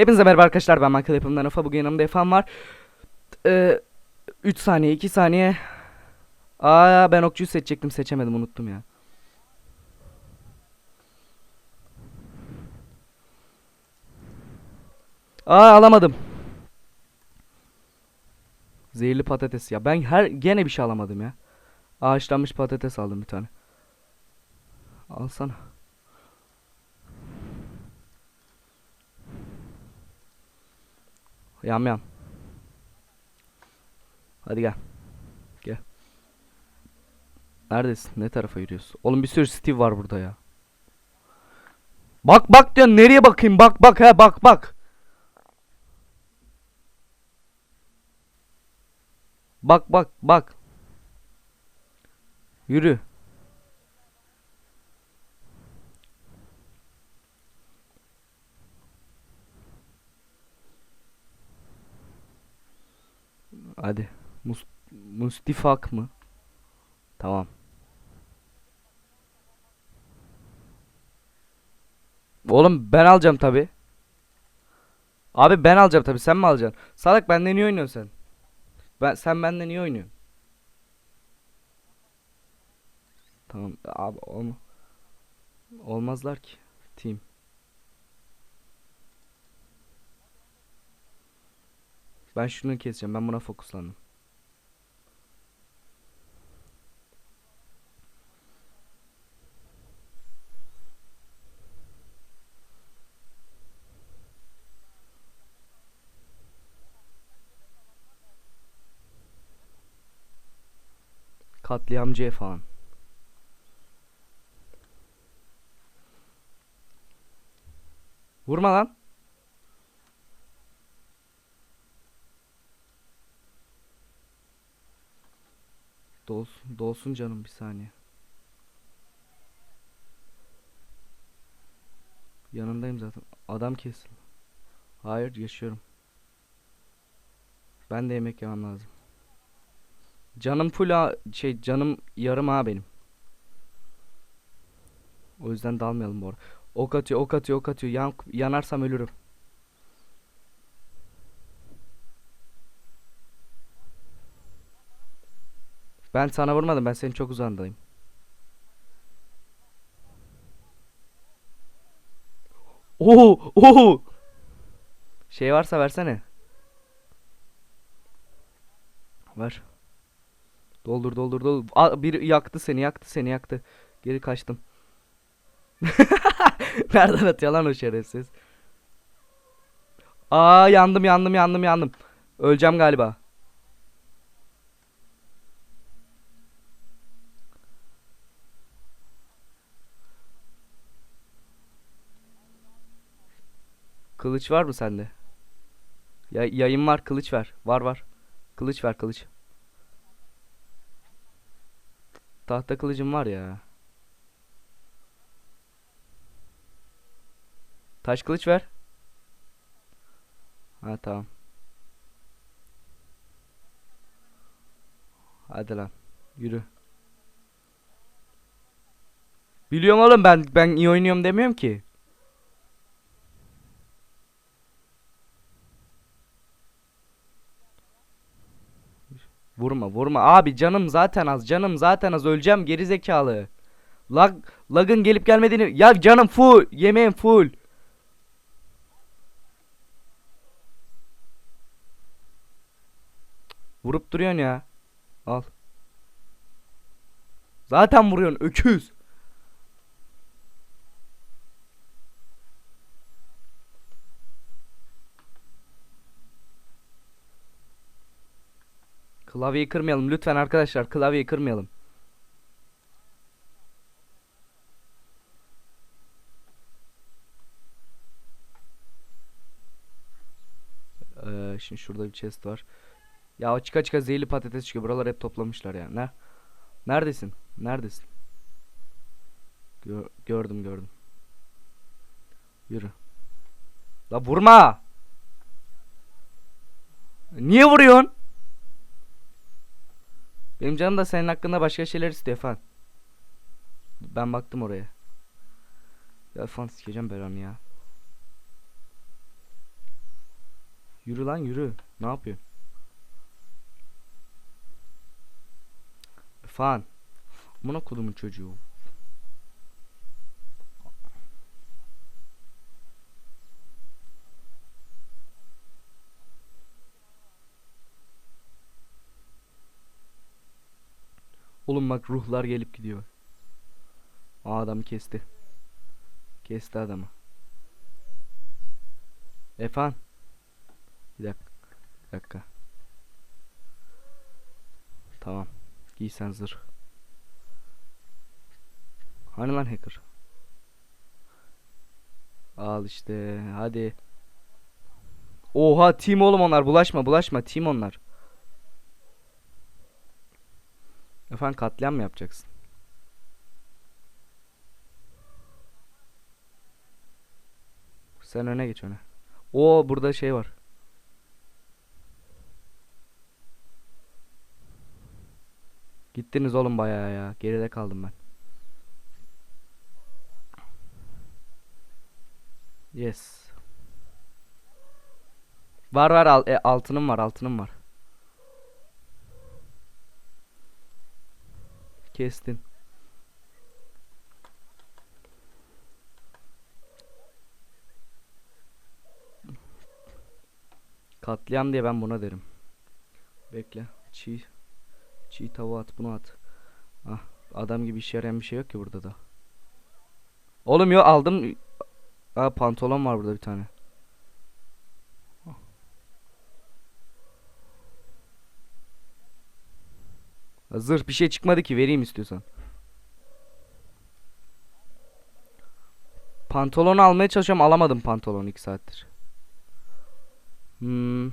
Hepinize merhaba arkadaşlar ben Michael yapımından Afa bugün yanımda Efan var. Ee, 3 saniye 2 saniye. Aa ben okçuyu seçecektim seçemedim unuttum ya. Aa alamadım. Zehirli patates ya. Ben her gene bir şey alamadım ya. Ağaçlanmış patates aldım bir tane. Alsana. Yam yam. Hadi gel. Gel. Neredesin? Ne tarafa yürüyorsun? Oğlum bir sürü Steve var burada ya. Bak bak diyor nereye bakayım? Bak bak he bak bak. Bak bak bak. Yürü. Hadi. Mus Mustifak mı? Tamam. Oğlum ben alacağım tabi. Abi ben alacağım tabi. Sen mi alacaksın? Salak benden niye oynuyorsun sen? Ben sen benden niye oynuyorsun? Tamam abi olma. Olmazlar ki. Team. Ben şunu keseceğim. Ben buna fokuslandım. Katliamcıya falan. Vurma lan. Dolsun, dolsun canım bir saniye. Yanındayım zaten. Adam kesin. Hayır yaşıyorum. Ben de yemek yemem lazım. Canım full şey canım yarım ha benim. O yüzden dalmayalım bu arada. Ok atıyor, ok atıyor, ok atıyor. Yan, yanarsam ölürüm. Ben sana vurmadım. Ben senin çok uzağındayım. Oo, oo. Şey varsa versene. Ver. Doldur doldur doldur. Aa, bir yaktı seni yaktı seni yaktı. Geri kaçtım. Nereden atıyor lan o şerefsiz? Aa yandım yandım yandım yandım. Öleceğim galiba. Kılıç var mı sende? Ya yayın var kılıç ver. Var var. Kılıç ver kılıç. Tahta kılıcım var ya. Taş kılıç ver. Ha tamam. Hadi lan. Yürü. Biliyorum oğlum ben ben iyi oynuyorum demiyorum ki. Vurma vurma abi canım zaten az canım zaten az öleceğim geri zekalı. Lag lagın gelip gelmediğini ya canım full yemeğim full. Vurup duruyorsun ya. Al. Zaten vuruyorsun öküz. Klavyeyi kırmayalım lütfen arkadaşlar klavyeyi kırmayalım. Ee, şimdi şurada bir chest var. Ya o çıka çıka zehirli patates çıkıyor. Buralar hep toplamışlar ya. Ne? Neredesin? Neredesin? Gör- gördüm gördüm. Yürü. La vurma. Niye vuruyorsun? Benim canım da senin hakkında başka şeyler istiyor Fan. Ben baktım oraya. Ya Fan sikeceğim belanı ya. Yürü lan yürü. Ne yapıyorsun? Fan. Amına kodumun çocuğu. Oğlum bak ruhlar gelip gidiyor. Aa adamı kesti. Kesti adamı. Efan. Bir dakika. Bir dakika. Tamam. Giy sen zırh. Hani lan hacker? Al işte. Hadi. Oha team oğlum onlar. Bulaşma bulaşma. Team onlar. Efendim katliam mı yapacaksın? Sen öne geç öne. Oo burada şey var. Gittiniz oğlum bayağı ya. Geride kaldım ben. Yes. Var var al e, altınım var altınım var. Kestin. Katliam diye ben buna derim. Bekle. Çiğ. Çiğ tavuğu at bunu at. Ah adam gibi işe yarayan bir şey yok ki burada da. Oğlum yo aldım. Aa pantolon var burada bir tane. Zırh bir şey çıkmadı ki vereyim istiyorsan. Pantolonu almaya çalışıyorum alamadım pantolonu 2 saattir. Hmm.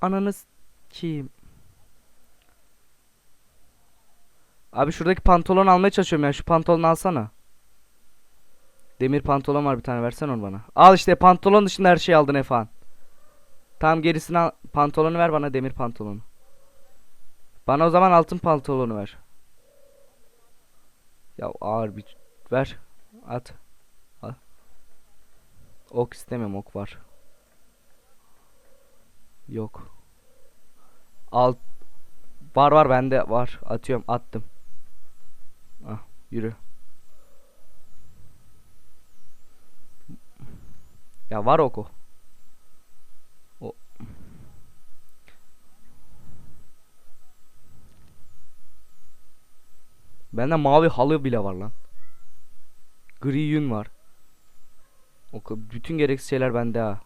Ananız kim? Abi şuradaki pantolon almaya çalışıyorum ya. Şu pantolonu alsana. Demir pantolon var bir tane versen onu bana. Al işte pantolon dışında her şeyi aldın Efan. Tamam gerisini al. Pantolonu ver bana demir pantolonu. Bana o zaman altın pantolonu ver. Ya ağır bir ver. At. Al. Ok istemiyorum ok var. Yok. Alt var var bende var. Atıyorum attım. Ah yürü. Ya var oku. O. Bende mavi halı bile var lan. Gri yün var. O bütün gereksiz şeyler bende ha.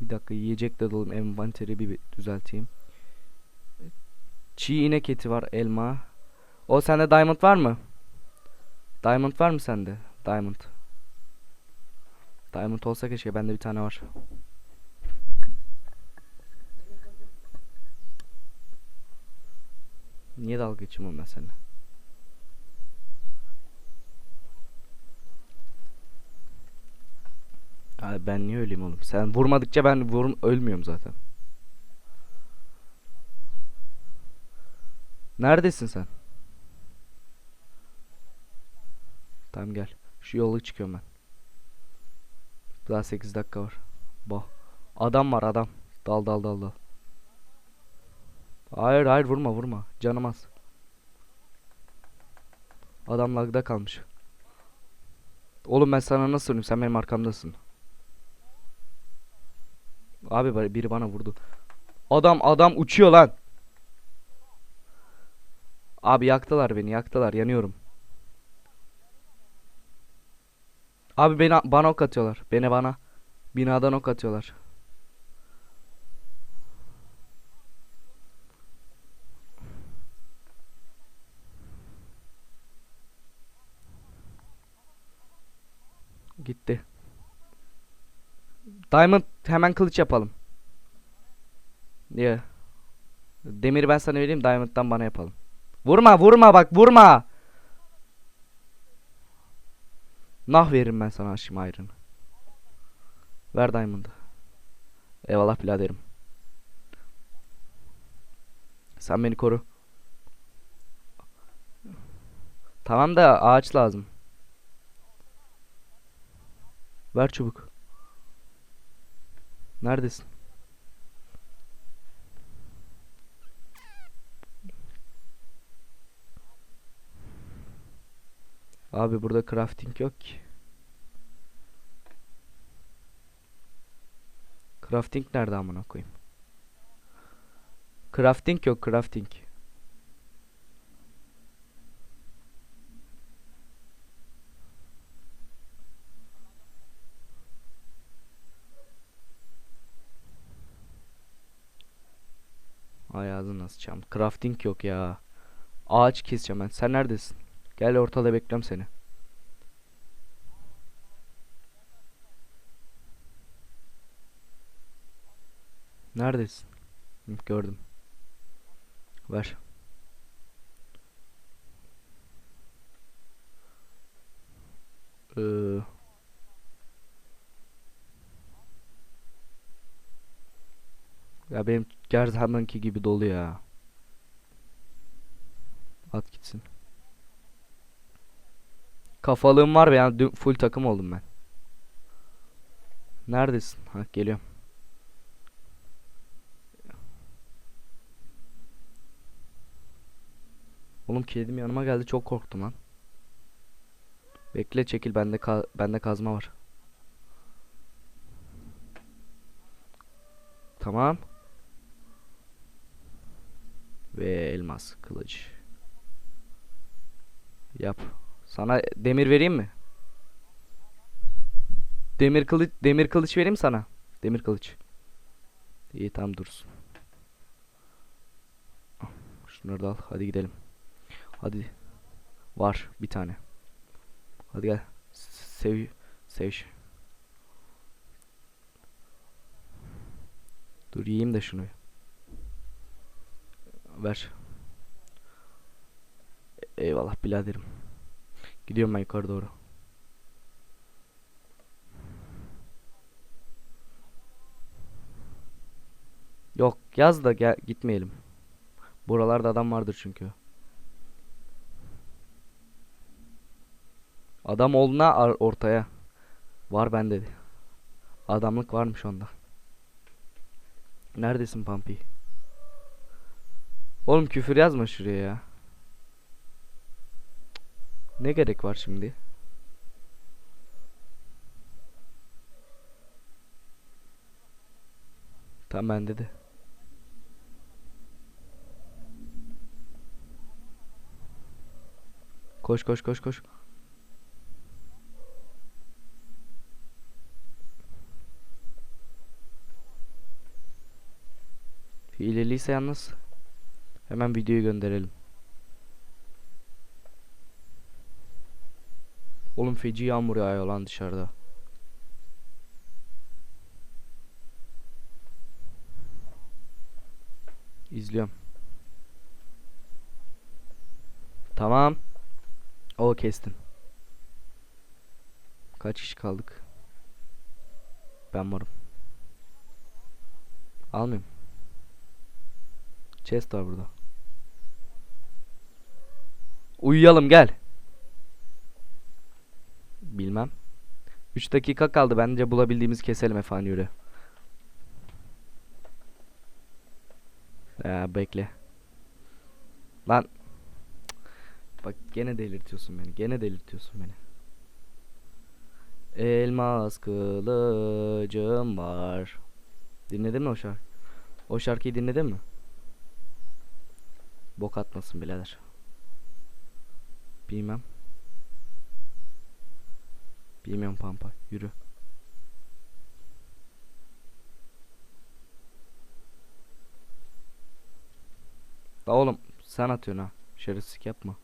Bir dakika yiyecek de dolu envanteri bir düzelteyim. Çiğ inek eti var elma. O sende diamond var mı? Diamond var mı sende? Diamond. Diamond olsa keşke bende bir tane var. Niye dalga geçeyim ben seninle? Abi ben niye öleyim oğlum? Sen vurmadıkça ben vurum ölmüyorum zaten. Neredesin sen? Tamam gel. Şu yola çıkıyorum ben. Daha 8 dakika var. Bah. Adam var adam. Dal dal dal dal. Hayır hayır vurma vurma. Canım az. Adam lagda kalmış. Oğlum ben sana nasıl söyleyeyim? Sen benim arkamdasın. Abi biri bana vurdu. Adam adam uçuyor lan. Abi yaktılar beni yaktılar yanıyorum. Abi beni bana ok atıyorlar. Beni bana binadan ok atıyorlar. Gitti. Diamond hemen kılıç yapalım. Niye? Demiri ben sana vereyim Diamond'dan bana yapalım. Vurma vurma bak vurma. Nah veririm ben sana aşkım ayrını. Ver Diamond'ı. Eyvallah biraderim. Sen beni koru. Tamam da ağaç lazım. Ver çubuk. Neredesin? Abi burada crafting yok ki. Crafting nerede amına koyayım? Crafting yok crafting. Ay ağzına sıçacağım. Crafting yok ya. Ağaç keseceğim ben. Sen neredesin? Gel ortada bekliyorum seni. Neredesin? Gördüm. Ver. Ee, ya benim her zamanki gibi dolu ya. At gitsin. Kafalığım var be yani dü- full takım oldum ben. Neredesin? Ha geliyorum. Oğlum kedim yanıma geldi çok korktum lan. Bekle çekil bende ka bende kazma var. Tamam. Ve elmas kılıç. Yap. Sana demir vereyim mi? Demir kılıç demir kılıç vereyim sana. Demir kılıç. İyi tam dursun. Şunları da al. Hadi gidelim. Hadi. Var bir tane. Hadi gel. Sev sev. Dur yiyeyim de şunu. Ver. Eyvallah biraderim. Gidiyorum ben yukarı doğru. Yok yaz da gel gitmeyelim. Buralarda adam vardır çünkü. Adam ar- ortaya. Var bende de. Adamlık varmış onda. Neredesin Pampi? Oğlum küfür yazma şuraya ya. Ne gerek var şimdi? Tamam bende de. Koş koş koş koş. Hileliyse yalnız hemen videoyu gönderelim. Oğlum feci yağmur yağıyor lan dışarıda. İzliyorum. Tamam. O kestin. Kaç kişi kaldık? Ben varım. Almayayım. Chest var burada. Uyuyalım gel. Bilmem. 3 dakika kaldı. Bence bulabildiğimiz keselim efendim yürü. Ya bekle. Lan. Bak gene delirtiyorsun beni. Gene delirtiyorsun beni. Elmas kılıcım var. Dinledin mi o şarkı? O şarkıyı dinledin mi? Bok atmasın birader. Bilmem. Bilmiyorum pampa. Yürü. La oğlum sen atıyorsun ha. Şerefsizlik yapma.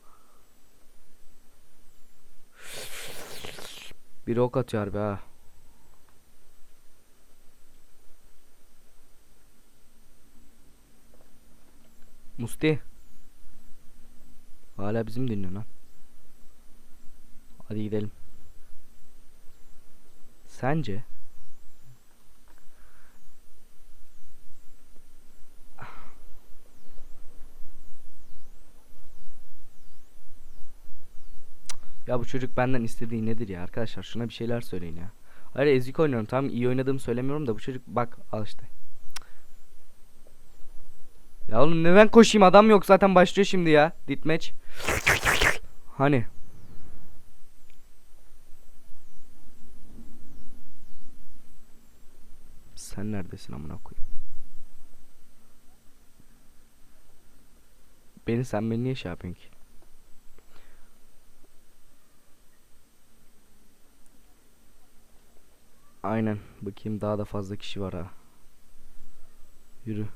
Bir ok atıyor harbi ha. Musti. Hala bizim dinliyor lan. Hadi gidelim. Sence? Ya bu çocuk benden istediği nedir ya arkadaşlar şuna bir şeyler söyleyin ya. Hayır ezik oynuyorum tamam iyi oynadığımı söylemiyorum da bu çocuk bak al işte. Ya oğlum ne ben koşayım adam yok zaten başlıyor şimdi ya. Ditmatch. Hani. Sen neredesin amına koyayım? Beni sen beni niye şey yapıyorsun ki? Aynen. Bakayım daha da fazla kişi var ha. Yürü.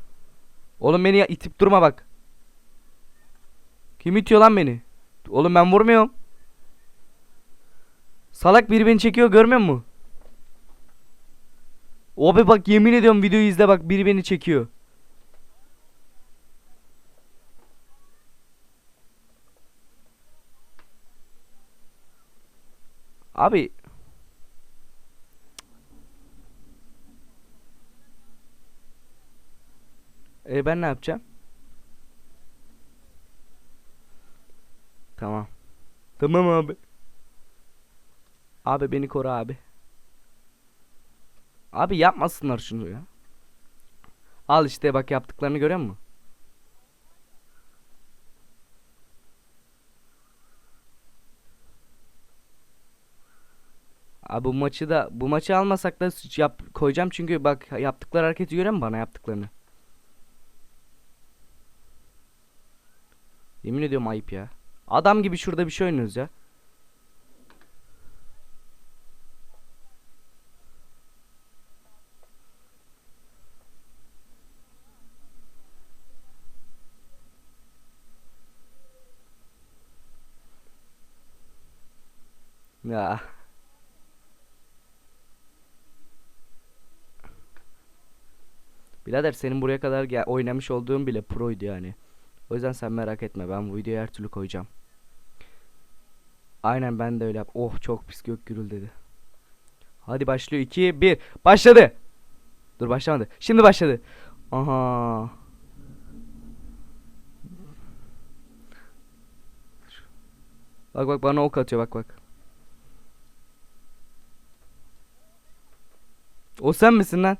Oğlum beni itip durma bak. Kim itiyor lan beni? Oğlum ben vurmuyorum. Salak biri beni çekiyor görmüyor musun? Abi bak yemin ediyorum videoyu izle bak biri beni çekiyor. Abi E ben ne yapacağım? Tamam. Tamam abi. Abi beni koru abi. Abi yapmasınlar şunu ya. Al işte bak yaptıklarını görüyor musun? Abi bu maçı da bu maçı almasak da yap koyacağım çünkü bak yaptıkları hareketi görüyor musun bana yaptıklarını? Yemin ediyorum ayıp ya. Adam gibi şurada bir şey oynuyoruz ya. Ya. Birader senin buraya kadar oynamış olduğun bile proydu yani. O yüzden sen merak etme ben bu videoyu her türlü koyacağım. Aynen ben de öyle yap. Oh çok pis gök gürül dedi. Hadi başlıyor 2 1 başladı. Dur başlamadı. Şimdi başladı. Aha. Bak bak bana ok atıyor bak bak. O sen misin lan?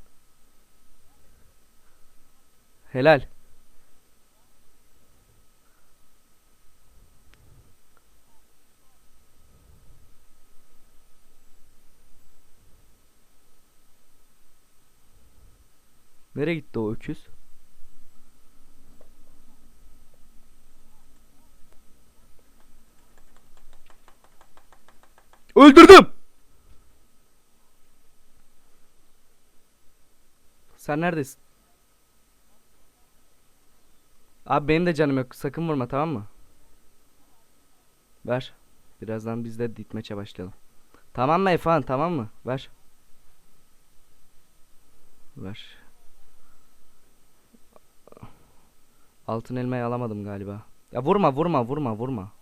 Helal. Nereye gitti o öküz? Sen neredesin? Abi benim de canım yok. Sakın vurma tamam mı? Ver. Birazdan biz de ditmeçe başlayalım. Tamam mı Efan tamam mı? Ver. Ver. Altın elmayı alamadım galiba. Ya vurma vurma vurma vurma.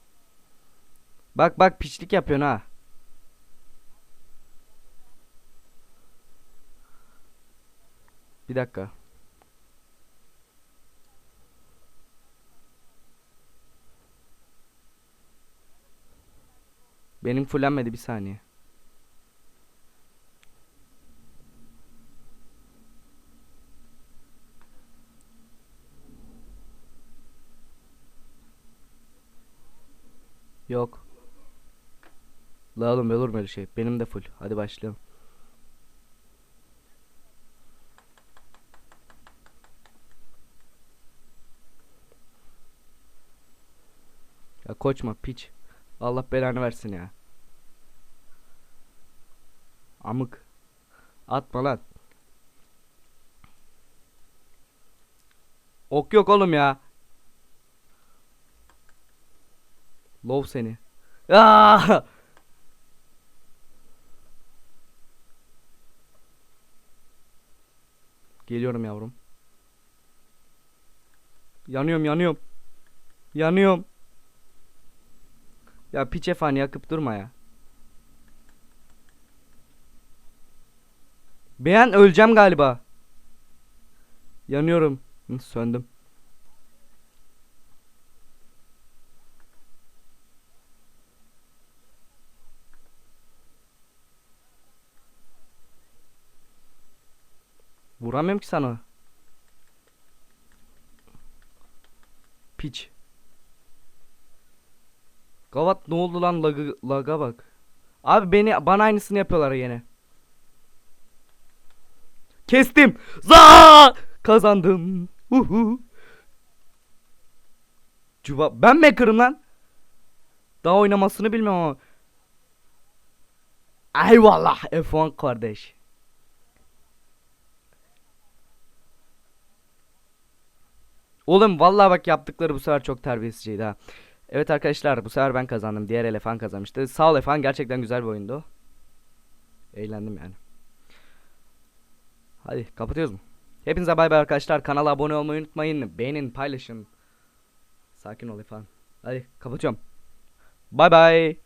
Bak bak piçlik yapıyorsun ha. Bir dakika. Benim fullenmedi bir saniye. Yok. La oğlum olur mu öyle şey? Benim de full. Hadi başlayalım. Koçma piç. Allah belanı versin ya. Amık. Atma lan. Ok yok oğlum ya. Love seni. Aa! Geliyorum yavrum. Yanıyorum yanıyorum. Yanıyorum. Ya piçe fan yakıp durma ya. Beğen öleceğim galiba. Yanıyorum. Hı, söndüm. Vuramıyorum ki sana. Piç. Gavat ne oldu lan lagı, laga bak. Abi beni bana aynısını yapıyorlar yine. Kestim. Za! Kazandım. Uhu. Cuba ben Maker'ım lan. Daha oynamasını bilmem ama. Eyvallah F1 kardeş. Oğlum vallahi bak yaptıkları bu sefer çok terbiyesizceydi ha. Evet arkadaşlar bu sefer ben kazandım. Diğer elefan kazanmıştı. Sağ ol Efan gerçekten güzel bir oyundu. Eğlendim yani. Hadi kapatıyoruz mu? Hepinize bay bay arkadaşlar. Kanala abone olmayı unutmayın. Beğenin, paylaşın. Sakin ol Efan. Hadi kapatıyorum. Bay bay.